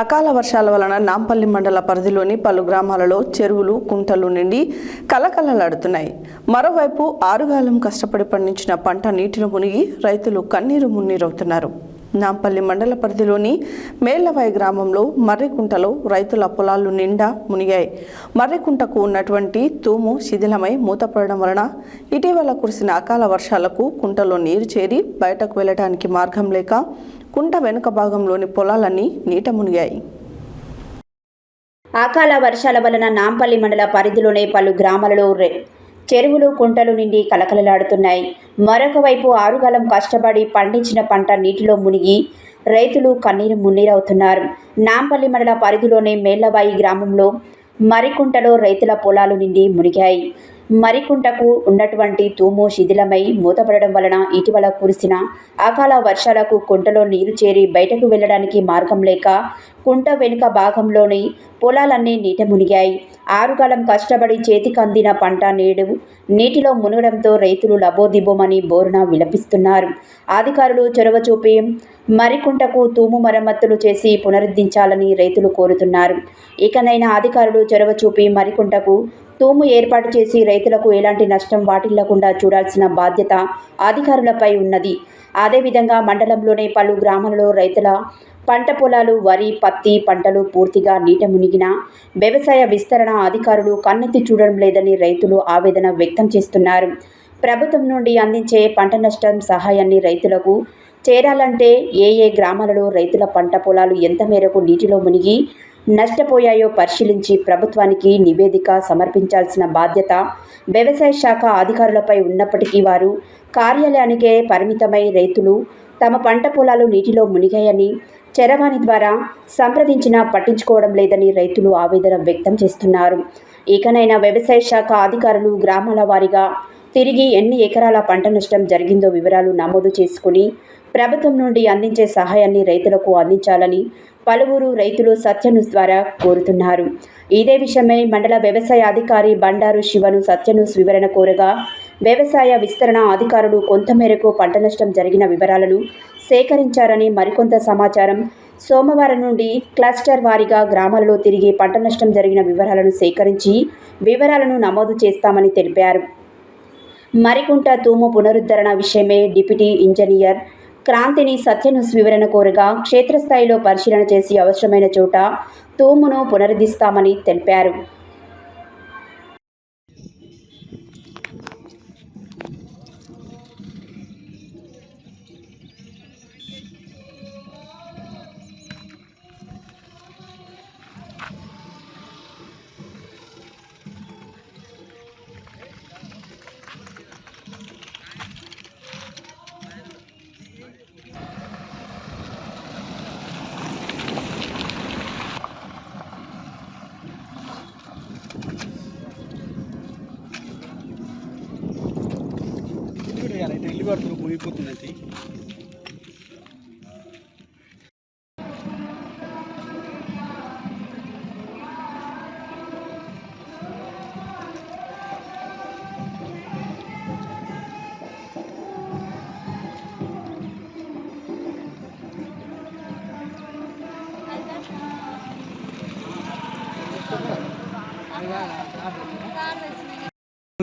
అకాల వర్షాల వలన నాంపల్లి మండల పరిధిలోని పలు గ్రామాలలో చెరువులు కుంటలు నిండి కలకలలాడుతున్నాయి మరోవైపు ఆరుగాలం కష్టపడి పండించిన పంట నీటిలో మునిగి రైతులు కన్నీరు మున్నీరవుతున్నారు. నాంపల్లి మండల పరిధిలోని మేళ్ళవాయి గ్రామంలో మర్రికుంటలో రైతుల పొలాలు నిండా మునిగాయి. మర్రికుంటకు ఉన్నటువంటి తూము శిథిలమై మూతపడడం వలన ఇటీవల కురిసిన అకాల వర్షాలకు కుంటలో నీరు చేరి బయటకు వెళ్ళడానికి మార్గం లేక కుంట వెనుక భాగంలోని పొలాలన్నీ నీట మునిగాయి. అకాల వర్షాల వలన నాంపల్లి మండల పరిధిలోనే పలు గ్రామాలలో చెరువులు కుంటలు నిండి కలకలలాడుతున్నాయి. మరొక వైపు ఆరుగాలం కష్టపడి పండించిన పంట నీటిలో మునిగి రైతులు కన్నీరు మున్నీరవుతున్నారు. నాంపల్లి మండల పరిధిలోని మేళ్ళబాయి గ్రామంలో మరికుంటలో రైతుల పొలాలు నిండి మునిగాయి. మరికుంటకు ఉన్నటువంటి తూము శిథిలమై మూతపడడం వలన ఇటీవల కురిసిన అకాల వర్షాలకు కుంటలో నీరు చేరి బయటకు వెళ్ళడానికి మార్గం లేక కుంట వెనుక భాగంలోని పొలాలన్నీ నీట మునిగాయి. ఆరుగాలం కష్టపడి చేతికి అందిన పంట నేడు నీటిలో మునగడంతో రైతులు లబోదిబోమని బోరున విలపిస్తున్నారు. అధికారులు చొరవ చూపి మరికుంటకు తూము మరమ్మతులు చేసి పునరుద్ధరించాలని రైతులు కోరుతున్నారు. ఇకనైనా అధికారులు చొరవ చూపి మరికుంటకు తూము ఏర్పాటు చేసి రైతులకు ఎలాంటి నష్టం వాటిల్లకుండా చూడాల్సిన బాధ్యత అధికారులపై ఉన్నది. అదేవిధంగా మండలంలోనే పలు గ్రామాలలో రైతుల పంట పొలాలు వరి పత్తి పంటలు పూర్తిగా నీట మునిగిన వ్యవసాయ విస్తరణ అధికారులు కన్నెత్తి చూడడం లేదని రైతులు ఆవేదన వ్యక్తం చేస్తున్నారు. ప్రభుత్వం నుండి అందించే పంట నష్టం సహాయాన్ని రైతులకు చేరాలంటే ఏ ఏ గ్రామాలలో రైతుల పంట పొలాలు ఎంత మేరకు నీటిలో మునిగి నష్టపోయాయో పరిశీలించి ప్రభుత్వానికి నివేదిక సమర్పించాల్సిన బాధ్యత వ్యవసాయ శాఖ అధికారులపై ఉన్నప్పటికీ వారు కార్యాలయానికే పరిమితమై రైతులు తమ పంట పొలాలు నీటిలో మునిగాయని చరవాణి ద్వారా సంప్రదించినా పట్టించుకోవడం లేదని రైతులు ఆవేదన వ్యక్తం చేస్తున్నారు. ఇకనైనా వ్యవసాయ శాఖ అధికారులు గ్రామాల వారీగా తిరిగి ఎన్ని ఎకరాల పంట నష్టం జరిగిందో వివరాలు నమోదు చేసుకుని ప్రభుత్వం నుండి అందించే సహాయాన్ని రైతులకు అందించాలని పలువురు రైతులు సత్యన్యూస్ ద్వారా కోరుతున్నారు. ఇదే విషయమై మండల వ్యవసాయ అధికారి బండారు శివను సత్యన్యూస్ వివరణ కోరగా వ్యవసాయ విస్తరణ అధికారులు కొంతమేరకు పంట నష్టం జరిగిన వివరాలను సేకరించారని మరికొంత సమాచారం సోమవారం నుండి క్లస్టర్ వారీగా గ్రామాలలో తిరిగి పంట నష్టం జరిగిన వివరాలను సేకరించి వివరాలను నమోదు చేస్తామని తెలిపారు. మరికుంట తూము పునరుద్ధరణ విషయమే డిప్యూటీ ఇంజనీర్ క్రాంతిని సత్యను వివరణ కోరగా క్షేత్రస్థాయిలో పరిశీలన చేసి అవసరమైన చోట తూమును పునరుద్ధిస్తామని తెలిపారు. કાંઈ વિપત નથી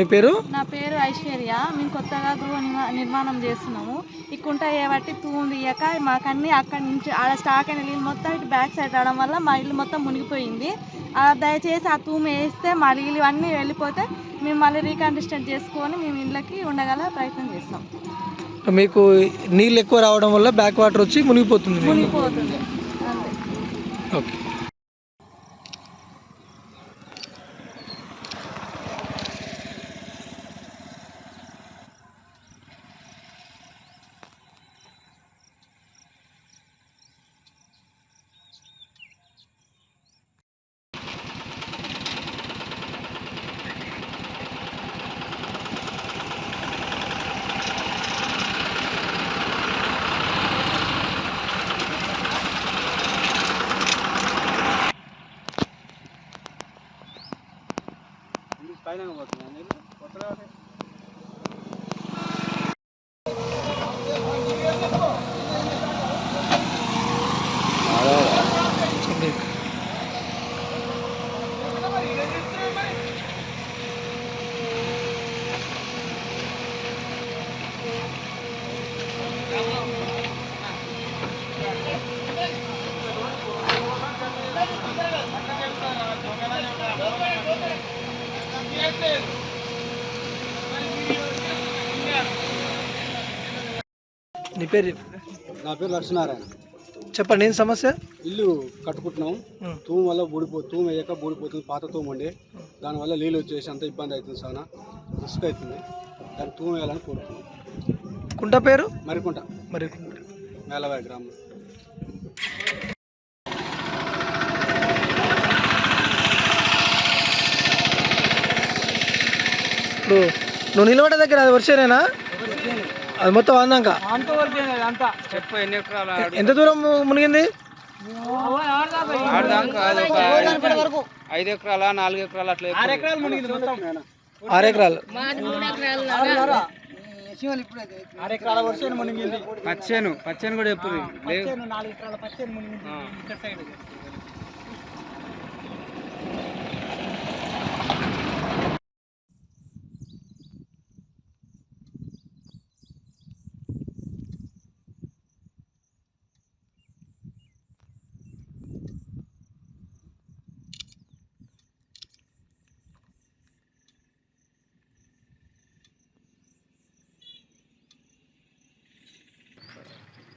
నీ పేరు? నా పేరు ఐశ్వర్య. మేము కొత్తగా గృహ నిర్మా- నిర్మాణం చేస్తున్నాము. ఈ కుంట ఏబట్టి తూము తీయక మాకన్నీ అక్కడి నుంచి ఆడ స్టాక్ అయిన నీళ్ళు మొత్తం ఇటు బ్యాక్ సైడ్ రావడం వల్ల మా ఇల్లు మొత్తం మునిగిపోయింది. ఆ దయచేసి ఆ తూము వేస్తే మా ఇల్లు అన్నీ వెళ్ళిపోతే మేము మళ్ళీ రీకన్స్ట్రక్ట్ చేసుకొని మేము ఇళ్ళకి ఉండగల ప్రయత్నం చేస్తాం. మీకు నీళ్ళు ఎక్కువ రావడం వల్ల బ్యాక్ వాటర్ వచ్చి మునిగిపోతుంది. మునిగిపోతుంది. ఓకే. పేరు. నా పేరు లక్ష్మీనారాయణ. చెప్పండి ఏం సమస్య? ఇల్లు కట్టుకుంటున్నాం. తూము వల్ల బూడిపో తూము వేయక బూడిపోతుంది పాత తూము ఉండే. దానివల్ల నీళ్ళు వచ్చేసి అంత ఇబ్బంది అవుతుంది చాలా రిస్క్ అవుతుంది. దాన్ని తూము వేయాలని కోరుతున్నాం. కుంట పేరు? మరికుంట. మరి మేలవాయి గ్రామం. ఇప్పుడు నువ్వు నిలబడే దగ్గర అది వర్షేనేనా అది మొత్తం అందాక చెప్పు ఎన్ని ఎకరాలు ఎంత దూరం మునిగింది? ఐదు ఎకరాల నాలుగు ఎకరాలు అట్లా ఆరు ఎకరాలు ఆరు ఎకరాలు. పచ్చేను పచ్చేను కూడా చెప్పు.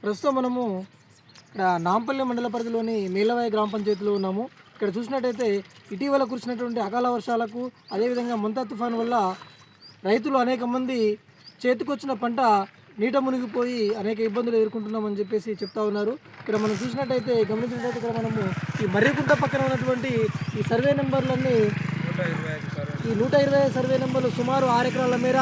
ప్రస్తుతం మనము ఇక్కడ నాంపల్లి మండల పరిధిలోని మేలవాయ గ్రామ పంచాయతీలో ఉన్నాము. ఇక్కడ చూసినట్టయితే ఇటీవల కురిసినటువంటి అకాల వర్షాలకు అదేవిధంగా ముంతా తుఫాను వల్ల రైతులు అనేక మంది చేతికొచ్చిన పంట నీట మునిగిపోయి అనేక ఇబ్బందులు ఎదుర్కొంటున్నామని చెప్పేసి చెప్తా ఉన్నారు. ఇక్కడ మనం చూసినట్టయితే గమనించినట్టయితే ఇక్కడ మనము ఈ మర్రికుంట పక్కన ఉన్నటువంటి ఈ సర్వే నెంబర్లన్నీ ఈ నూట ఇరవై సర్వే నెంబర్లు సుమారు ఆరు ఎకరాల మేర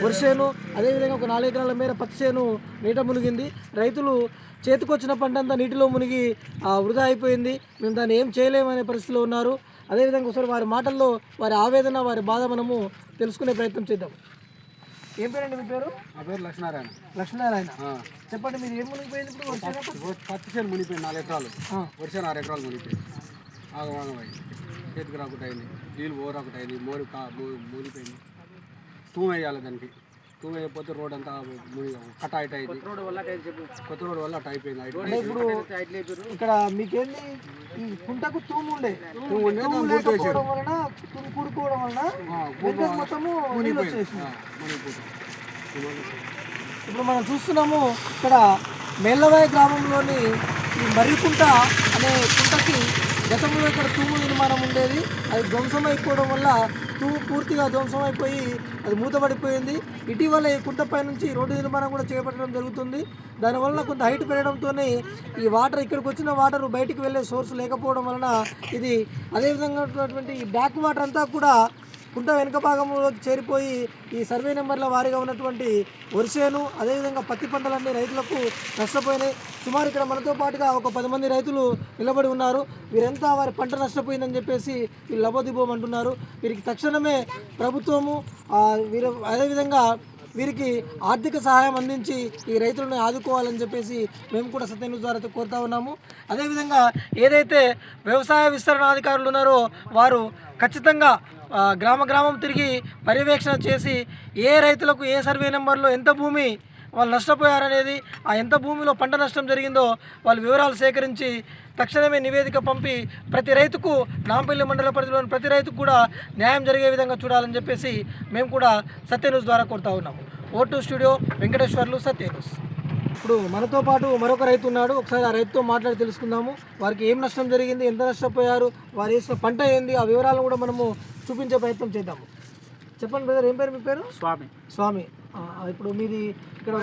వరిసేను అదేవిధంగా ఒక నాలుగు ఎకరాల మేర చేను నీట మునిగింది. రైతులు చేతికొచ్చిన పంట అంతా నీటిలో మునిగి వృధా అయిపోయింది. మేము దాన్ని ఏం చేయలేమనే పరిస్థితిలో ఉన్నారు. అదేవిధంగా ఒకసారి వారి మాటల్లో వారి ఆవేదన వారి బాధ మనము తెలుసుకునే ప్రయత్నం చేద్దాం. ఏం పేరండి మీ పేరు? నా పేరు లక్ష్మీనారాయణ. లక్ష్మీనారాయణ. చెప్పండి మీరు ఏం మునిగిపోయింది ఇప్పుడు? పత్తి- చేను మునిగిపోయింది నాలుగు ఎకరాలు. వర్షం ఆరు ఎకరాలు మునిగిపోయింది. ఆగమాగమై చేతికి రాకుండా అయింది. నీళ్ళు పోరాకుండా అయింది. మోరి కా మూ- మూలిపోయింది తూము వేయాలి దానికి తూము వేయకపోతే రోడ్ అంతా కట్ అయింది కొత్త రోడ్ వల్ల అట్ అయిపోయింది అంటే ఇప్పుడు ఇక్కడ మీకేంది? ఈ కుంటకు తూము ఉండే. తూము. లేకపోవడం వలన తూము కూడుకోవడం వలన మొత్తము నీళ్ళు వచ్చేసింది ఇప్పుడు మనం చూస్తున్నాము ఇక్కడ మేళ్ళవాయి గ్రామంలోని ఈ మర్రికుంట అనే కుంటకి గతంలో ఇక్కడ తూము నిర్మాణం ఉండేది. అది ధ్వంసమైపోవడం వల్ల తూము పూర్తిగా ధ్వంసమైపోయి అది మూతపడిపోయింది. ఇటీవల ఈ కుంటపై నుంచి రోడ్డు నిర్మాణం కూడా చేపట్టడం జరుగుతుంది. దానివల్ల కొంత హైట్ పెరగడంతోనే ఈ వాటర్ ఇక్కడికి వచ్చిన వాటర్ బయటికి వెళ్ళే సోర్స్ లేకపోవడం వలన ఇది అదేవిధంగా ఉన్నటువంటి ఈ బ్యాక్ వాటర్ అంతా కూడా కుంట వెనుక భాగంలోకి చేరిపోయి ఈ సర్వే నెంబర్ల వారీగా ఉన్నటువంటి వరిసేను అదేవిధంగా పత్తి పంటలన్నీ రైతులకు నష్టపోయినాయి. సుమారు ఇక్కడ మనతో పాటుగా ఒక పది మంది రైతులు నిలబడి ఉన్నారు. వీరంతా వారి పంట నష్టపోయిందని చెప్పేసి వీళ్ళు లబోదిబోమంటున్నారు వీరికి తక్షణమే ప్రభుత్వము వీరు అదేవిధంగా వీరికి ఆర్థిక సహాయం అందించి ఈ రైతులను ఆదుకోవాలని చెప్పేసి మేము కూడా సత్యన్యూస్ ద్వారా కోరుతా ఉన్నాము. అదేవిధంగా ఏదైతే వ్యవసాయ విస్తరణ అధికారులు ఉన్నారో వారు ఖచ్చితంగా గ్రామ గ్రామం తిరిగి పర్యవేక్షణ చేసి ఏ రైతులకు ఏ సర్వే నెంబర్లో ఎంత భూమి వాళ్ళు నష్టపోయారనేది ఆ ఎంత భూమిలో పంట నష్టం జరిగిందో వాళ్ళ వివరాలు సేకరించి తక్షణమే నివేదిక పంపి ప్రతి రైతుకు నాంపల్లి మండల పరిధిలోని ప్రతి రైతుకు కూడా న్యాయం జరిగే విధంగా చూడాలని చెప్పేసి మేము కూడా సత్య న్యూస్ ద్వారా కోరుతా ఉన్నాము. ఓటు స్టూడియో వెంకటేశ్వర్లు సత్య న్యూస్. ఇప్పుడు మనతో పాటు మరొక రైతు ఉన్నాడు. ఒకసారి ఆ రైతుతో మాట్లాడి తెలుసుకుందాము. వారికి ఏం నష్టం జరిగింది ఎంత నష్టపోయారు వారు వేసిన పంట ఏంది ఆ వివరాలను కూడా మనము చూపించే ప్రయత్నం చేద్దాము. చెప్పండి బ్రదర్ ఏం పేరు మీ పేరు? స్వామి. స్వామి. ఇప్పుడు మీది ఇక్కడ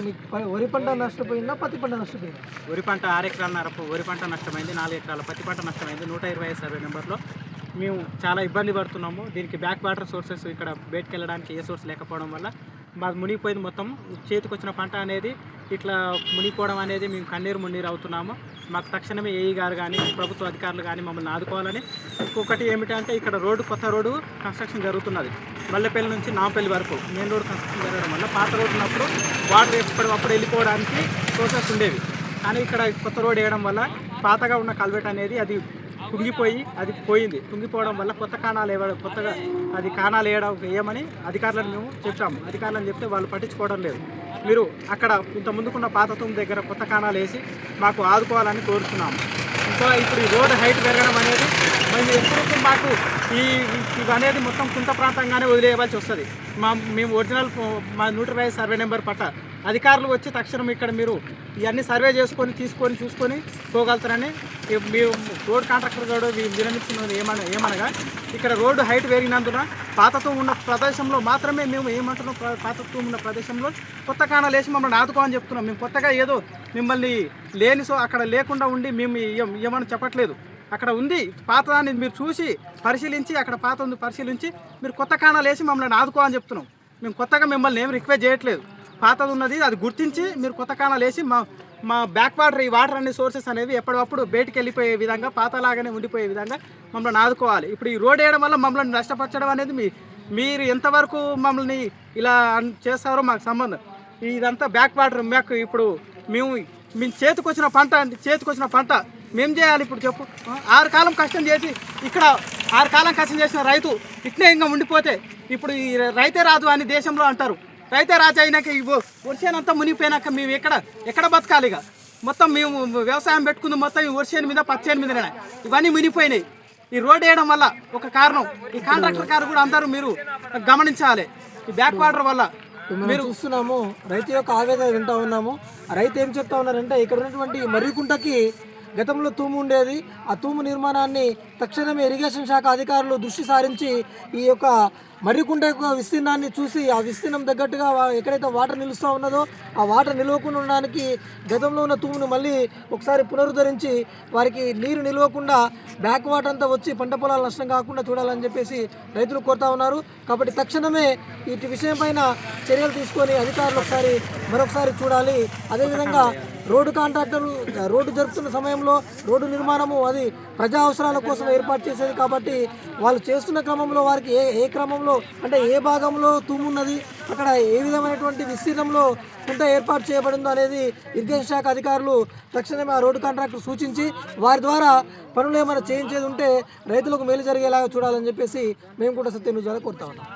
వరి పంట నష్టపోయిందా? పత్తి పంట నష్టపోయిందా? వరి పంట ఆరు ఎకరాలన్నర వరి పంట నష్టమైంది నాలుగు ఎకరాల పత్తి పంట నష్టమైంది నూట ఇరవై ఐదు సర్వే నెంబర్లో. మేము చాలా ఇబ్బంది పడుతున్నాము. దీనికి బ్యాక్ వాటర్ సోర్సెస్ ఇక్కడ బయటకు వెళ్ళడానికి ఏ సోర్స్ లేకపోవడం వల్ల మాది మునిగిపోయింది మొత్తం. చేతికి వచ్చిన పంట అనేది ఇట్లా మునిగిపోవడం అనేది మేము కన్నీరు మున్నీరు అవుతున్నాము. మాకు తక్షణమే ఏఈ గారు కానీ ప్రభుత్వ అధికారులు కానీ మమ్మల్ని ఆదుకోవాలని ఇంకొకటి ఏమిటంటే ఇక్కడ రోడ్డు కొత్త రోడ్డు కన్స్ట్రక్షన్ జరుగుతున్నది. మల్లెపల్లి నుంచి నాంపల్లి వరకు మెయిన్ రోడ్ కన్స్ట్రక్షన్ జరగడం వల్ల పాత రోడ్డు ఉన్నప్పుడు వాటర్ ఎప్పటికప్పుడు వెళ్ళిపోవడానికి ప్రోసెస్ ఉండేవి. కానీ ఇక్కడ కొత్త రోడ్ వేయడం వల్ల పాతగా ఉన్న కల్వెట్ అనేది అది కుంగిపోయి అది పోయింది. కుంగిపోవడం వల్ల కొత్త కాణాలు వేయడం కొత్తగా అది కాణాలు వేయడం వేయమని అధికారులను మేము చెప్పాము. అధికారులను చెప్తే వాళ్ళు పట్టించుకోవడం లేదు. మీరు అక్కడ ఇంత ముందుకున్న పాత తుమ్ము దగ్గర కొత్త కాణాలు వేసి మాకు ఆదుకోవాలని కోరుతున్నాము ఇంకా ఇప్పుడు ఈ రోడ్డు హైట్ పెరగడం అనేది మేము ఎప్పుడు మాకు ఈ ఇవి అనేది మొత్తం కుంట ప్రాంతంగానే వదిలేయవలసి వస్తుంది. మా మేము ఒరిజినల్ మా నూట ఇరవై సర్వే నెంబర్ పట్ట అధికారులు వచ్చి తక్షణం ఇక్కడ మీరు ఇవన్నీ సర్వే చేసుకొని తీసుకొని చూసుకొని పోగలుగుతారని ఈ మీరు రోడ్ కాంట్రాక్టర్ గారు వీ- విరమిస్తున్నది ఏమన ఏమనగా ఇక్కడ రోడ్డు హైట్ పెరిగినందున పాతతో ఉన్న ప్రదేశంలో మాత్రమే మేము ఏమంటున్నాం పాతత్వం ఉన్న ప్రదేశంలో కొత్త కాణాలు వేసి మమ్మల్ని ఆదుకోమని చెప్తున్నాం. మేము కొత్తగా ఏదో మిమ్మల్ని లేని సో అక్కడ లేకుండా ఉండి మేము ఏం- ఏమని చెప్పట్లేదు. అక్కడ ఉంది పాతదాన్ని మీరు చూసి పరిశీలించి అక్కడ పాత ఉంది పరిశీలించి మీరు కొత్త కాణాలు వేసి మమ్మల్ని ఆదుకోమని చెప్తున్నాం. మేము కొత్తగా మిమ్మల్ని ఏం రిక్వెస్ట్ చేయట్లేదు. పాతది ఉన్నది అది గుర్తించి మీరు కొత్త కాణాలు వేసి మా మా బ్యాక్ వాటర్ ఈ వాటర్ అనే సోర్సెస్ అనేవి ఎప్పటికప్పుడు బయటికి వెళ్ళిపోయే విధంగా పాతలాగానే ఉండిపోయే విధంగా మమ్మల్ని ఆదుకోవాలి. ఇప్పుడు ఈ రోడ్ వేయడం వల్ల మమ్మల్ని నష్టపరచడం అనేది మీ మీరు ఎంతవరకు మమ్మల్ని ఇలా చేస్తారో మాకు సంబంధం. ఇదంతా బ్యాక్ వాటర్ మాకు ఇప్పుడు మేము మేము చేతికొచ్చిన పంట అండి చేతికొచ్చిన పంట మేం చేయాలి ఇప్పుడు చెప్పు. ఆరు కాలం కష్టం చేసి ఇక్కడ ఆరు కాలం కష్టం చేసిన రైతు ఇట్నే ఇంకా ఉండిపోతే ఇప్పుడు ఈ రైతే రాదు అని దేశంలో అంటారు. రైతే రాజు అయినాక ఈ వర్షానంతా మునిగిపోయినాక మేము ఎక్కడ ఎక్కడ బతకాలి ఇక? మొత్తం మేము వ్యవసాయం పెట్టుకుంది మొత్తం ఈ వర్షాన్ని మీద పచ్చేని మీద ఇవన్నీ మునిగిపోయినాయి. ఈ రోడ్ వేయడం వల్ల ఒక కారణం ఈ కాంట్రాక్టర్ గారు కూడా అందరూ మీరు గమనించాలి. ఈ బ్యాక్ వాటర్ వల్ల మీరు చూస్తున్నాము రైతు యొక్క ఆవేదన వింటా ఉన్నాము. రైతు ఏం చెప్తా ఉన్నారంటే ఇక్కడ ఉన్నటువంటి మర్రికుంటకి గతంలో తూము ఉండేది. ఆ తూము నిర్మాణాన్ని తక్షణమే ఇరిగేషన్ శాఖ అధికారులు దృష్టి సారించి ఈ యొక్క మర్రికుంట యొక్క విస్తీర్ణాన్ని చూసి ఆ విస్తీర్ణం తగ్గట్టుగా ఎక్కడైతే వాటర్ నిలుస్తూ ఉన్నదో ఆ వాటర్ నిలవకుండా ఉండడానికి గతంలో ఉన్న తూమును మళ్ళీ ఒకసారి పునరుద్ధరించి వారికి నీరు నిలవకుండా బ్యాక్ వాటర్ అంతా వచ్చి పంట పొలాలు నష్టం కాకుండా చూడాలని చెప్పేసి రైతులు కోరుతా ఉన్నారు. కాబట్టి తక్షణమే ఇటు విషయం పైన చర్యలు తీసుకొని అధికారులు ఒకసారి మరొకసారి చూడాలి. అదేవిధంగా రోడ్డు కాంట్రాక్టర్లు రోడ్డు జరుపుతున్న సమయంలో రోడ్డు నిర్మాణము అది ప్రజా అవసరాల కోసం ఏర్పాటు చేసేది కాబట్టి వాళ్ళు చేస్తున్న క్రమంలో వారికి ఏ ఏ క్రమంలో అంటే ఏ భాగంలో తూమున్నది అక్కడ ఏ విధమైనటువంటి విస్తీర్ణంలో కుంట ఏర్పాటు చేయబడిందో అనేది ఇరిగేషన్ శాఖ అధికారులు తక్షణమే ఆ రోడ్డు కాంట్రాక్టర్ సూచించి వారి ద్వారా పనులు ఏమైనా చేయించేది ఉంటే రైతులకు మేలు జరిగేలాగా చూడాలని చెప్పేసి మేము కూడా సత్యం ద్వారా కోరుతా ఉన్నాం.